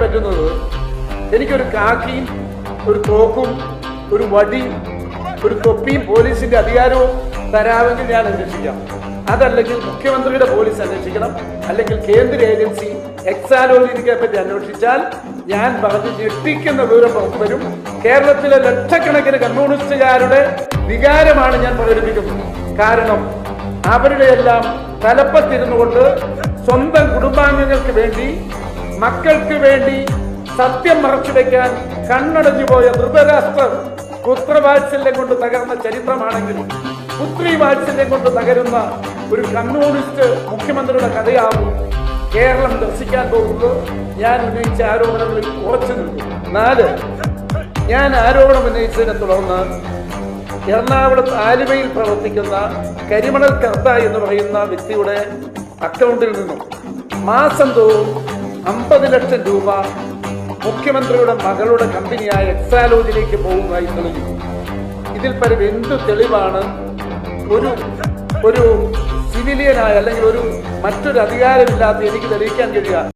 പറ്റുന്നത് എനിക്കൊരു കാക്കിയും ഒരു തോക്കും ഒരു വടിയും ഒരു തൊപ്പിയും പോലീസിന്റെ അധികാരവും തരാമെങ്കിൽ ഞാൻ അന്വേഷിക്കാം. അതല്ലെങ്കിൽ മുഖ്യമന്ത്രിയുടെ പോലീസ് അന്വേഷിക്കണം അല്ലെങ്കിൽ കേന്ദ്ര ഏജൻസി എക്സാലോജിനെ പറ്റി അന്വേഷിച്ചാൽ ഞാൻ പറഞ്ഞ് ഞെട്ടിക്കുന്ന വിവരം വരും. കേരളത്തിലെ ലക്ഷക്കണക്കിന് കമ്മ്യൂണിസ്റ്റുകാരുടെ വികാരമാണ് ഞാൻ പ്രകടിപ്പിക്കുന്നത് കാരണം അവരുടെ എല്ലാം തലപ്പത്തിരുന്നു കൊണ്ട് സ്വന്തം കുടുംബാംഗങ്ങൾക്ക് വേണ്ടി മക്കൾക്ക് വേണ്ടി സത്യം മറച്ചു വെക്കാൻ കണ്ണടഞ്ഞു പോയ ധൃതരാഷ്ട്രർ പുത്രവാത്സല്യം കൊണ്ട് തകർന്ന ചരിത്രമാണെങ്കിൽ പുത്രി വാത്സല്യം കൊണ്ട് തകരുന്ന ഒരു കമ്മ്യൂണിസ്റ്റ് മുഖ്യമന്ത്രിയുടെ കഥയാവും കേരളം ദർശിക്കാൻ പോകുന്നത്. ഞാൻ ഉന്നയിച്ച ആരോപണങ്ങളിൽ ഉറച്ചു നിൽക്കും. നാല് ഞാൻ ആരോപണം ഉന്നയിച്ചതിനെ തുടർന്ന് എറണാകുളത്ത് ആലുവയിൽ പ്രവർത്തിക്കുന്ന കരിമണൽ കർത്ത എന്ന് പറയുന്ന വ്യക്തിയുടെ അക്കൗണ്ടിൽ നിന്നും മാസം തോറും അമ്പത് ലക്ഷം രൂപ മുഖ്യമന്ത്രിയുടെ മകളുടെ കമ്പനിയായ എക്സാലോജിലേക്ക് പോകുന്നതായി തെളിഞ്ഞു ഇതിൽ പരം എന്ത് തെളിവാണ്? ഒരു ഒരു സിവിലിയനായ അല്ലെങ്കിൽ ഒരു മറ്റൊരു അധികാരമില്ലാത്ത എനിക്ക് തെളിയിക്കാൻ കഴിയുക?